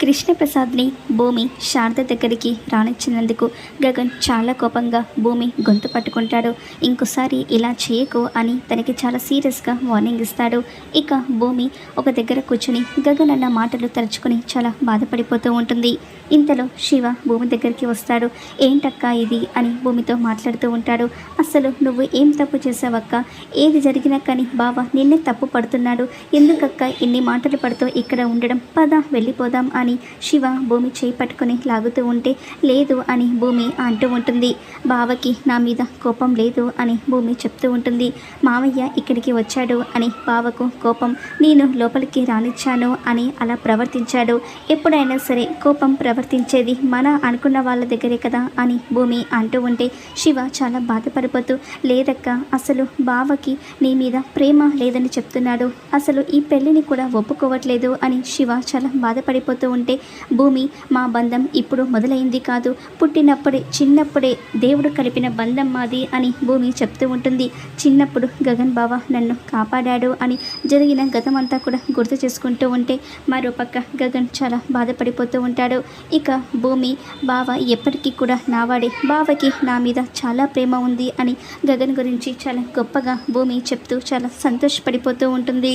కృష్ణప్రసాద్ని భూమి శారద దగ్గరికి రానిచ్చినందుకు గగన్ చాలా కోపంగా భూమి గొంతు పట్టుకుంటాడు. ఇంకోసారి ఇలా చేయకు అని తనకి చాలా సీరియస్గా వార్నింగ్ ఇస్తాడు. ఇక భూమి ఒక దగ్గర కూర్చుని గగన్ అన్న మాటలు తలుచుకుని చాలా బాధపడిపోతూ ఉంటుంది. ఇంతలో శివ భూమి దగ్గరికి వస్తాడు. ఏంటక్క ఇది అని భూమితో మాట్లాడుతూ ఉంటాడు. అసలు నువ్వు ఏం తప్పు చేసావక్క ఏది జరిగినా కానీ బాబా నిన్నే తప్పు పడుతున్నాడు. ఎందుకక్క ఇన్ని మాటలు పడుతూ ఇక్కడ ఉండడం? పద వెళ్ళిపోదాం అని శివ భూమి చేయి పట్టుకొని లాగుతూ ఉంటే లేదు అని భూమి అంటూ ఉంటుంది. బావకి నా మీద కోపం లేదు అని భూమి చెప్తూ ఉంటుంది. మావయ్య ఇక్కడికి వచ్చాడు అని బావకు కోపం. నేను లోపలికి రానిచ్చాను అని అలా ప్రవర్తించాడు. ఎప్పుడైనా సరే కోపం ప్రవర్తించేది మన అనుకున్న వాళ్ళ దగ్గరే కదా అని భూమి అంటూ ఉంటే శివ చాలా బాధపడిపోతూ లేదక్క అసలు బావకి నీ మీద ప్రేమ లేదని చెప్తున్నాడు. అసలు ఈ పెళ్ళిని కూడా ఒప్పుకోవట్లేదు అని శివ చాలా బాధపడిపోతూ ఉంటే భూమి మా బంధం ఇప్పుడు మొదలైంది కాదు. పుట్టినప్పుడే చిన్నప్పుడే దేవుడు కలిపిన బంధం మాది అని భూమి చెప్తూ ఉంటుంది. చిన్నప్పుడు గగన్ బావ నన్ను కాపాడాడు అని జరిగిన గతమంతా కూడా గుర్తు చేసుకుంటూ ఉంటే మరోపక్క గగన్ చాలా బాధపడిపోతూ ఉంటాడు. ఇక భూమి బావ ఎప్పటికీ కూడా నావాడే. బావకి నా మీద చాలా ప్రేమ ఉంది అని గగన్ గురించి చాలా గొప్పగా భూమి చెప్తూ చాలా సంతోషపడిపోతూ ఉంటుంది.